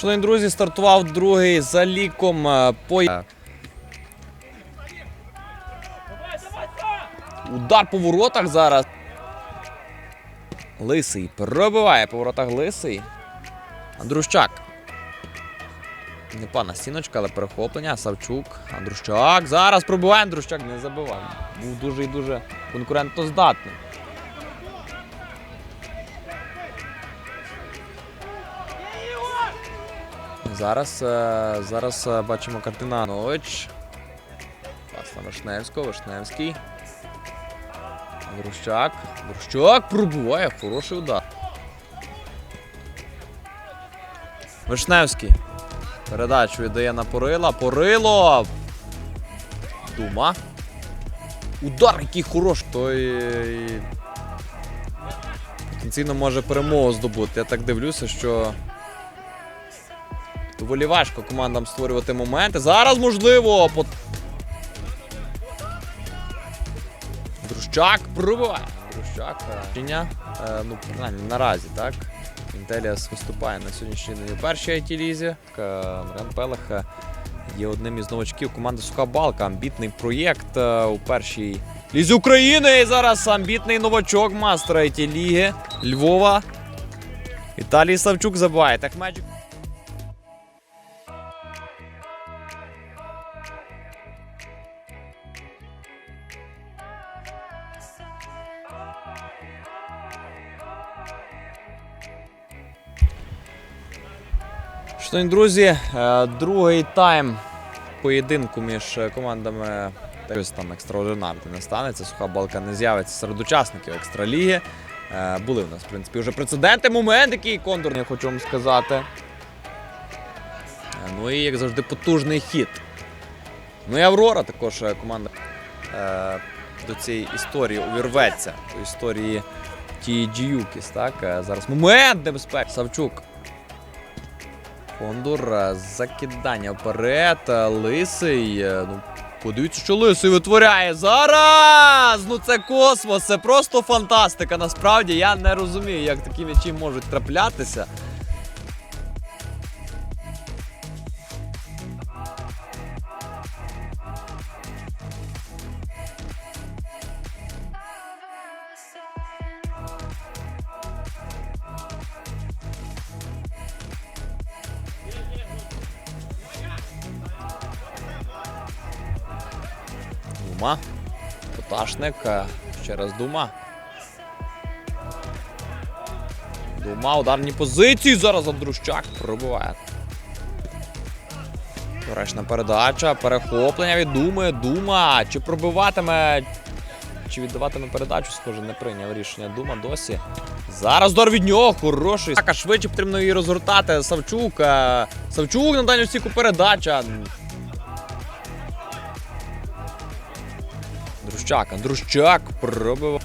Шановні друзі, стартував другий за ліком е, по. Удар по воротах зараз. Лисий пробиває по воротах лисий. Андрущак. Непана стіночка, але перехоплення. Савчук. Андрущак. Зараз пробиває Андрущак, не забивав. Був дуже і дуже конкурентоздатний. Зараз, е, зараз е, бачимо картина Нович. Пас Вишневського, Вишневський. Грущак. Грущак пробиває, хороший удар. Вишневський. Передачу віддає на Порила. Порило. Дума. Удар, який хороший. Той е, потенційно може перемогу здобути. Я так дивлюся, що доволі важко командам створювати моменти. Зараз можливо. По... Друщак пробиває. Друщак. е, Е, ну, принаймні, наразі, так. Інтеліас виступає на сьогоднішній день у першій it лізі Маріан Пелех е, є одним із новачків команди Суха Балка. Амбітний проєкт е, у першій лізі України. І зараз амбітний новачок мастера it ліги Львова. Віталій Савчук забиває. Так Magic Шановні друзі, е, другий тайм поєдинку між командами щось там екстраординарне не станеться. Суха балка не з'явиться серед учасників екстраліги. Е, Були в нас, в принципі, вже прецеденти, момент, який кондор, я хочу вам сказати. Е, Ну і як завжди, потужний хід. Ну і Аврора також команда до цієї історії увірветься. До історії TG Юкіс, так? Зараз момент небезпеки. Савчук. Кондур, е, закидання вперед. е, Лисий. е, Ну, подивіться, що лисий витворяє. Зараз! Ну це космос, це просто фантастика. Насправді я не розумію, як такі м'ячі можуть траплятися. Дума. Поташник. е, Ще раз Дума. Дума, ударні позиції. Зараз Андрущак пробиває. Доречна передача, перехоплення від Думи. Дума. Чи пробиватиме, чи віддаватиме передачу, схоже, не прийняв рішення Дума досі. Зараз удар від нього, хороший. Так, а швидше потрібно її розгортати. Савчук. е, Савчук на дальню стійку передача. Андрущак, Андрущак пробив.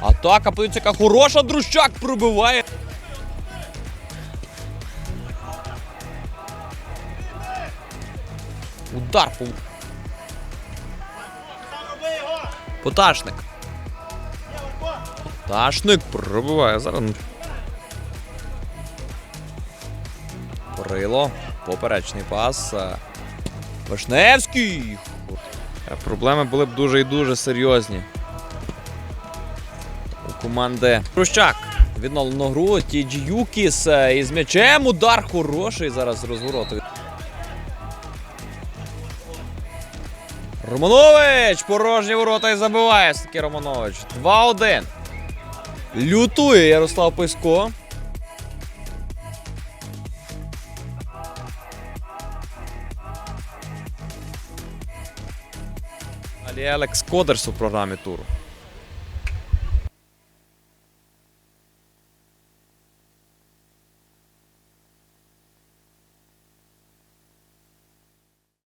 Атака, подивіться, яка хороша Андрущак пробиває. Удар по. Поташник. Поташник пробиває. Зараз. Порило. Поперечний пас. Вишневський! Е, Проблеми були б дуже і дуже серйозні. У команди Прощак. Відновлено гру. Тіджі Юкіс е, із м'ячем. Удар хороший. Зараз розворот. Романович! Порожні ворота і забиває таки Романович. 2-1. Лютує Ярослав Писько. Далі Алекс Кодерс у програмі туру.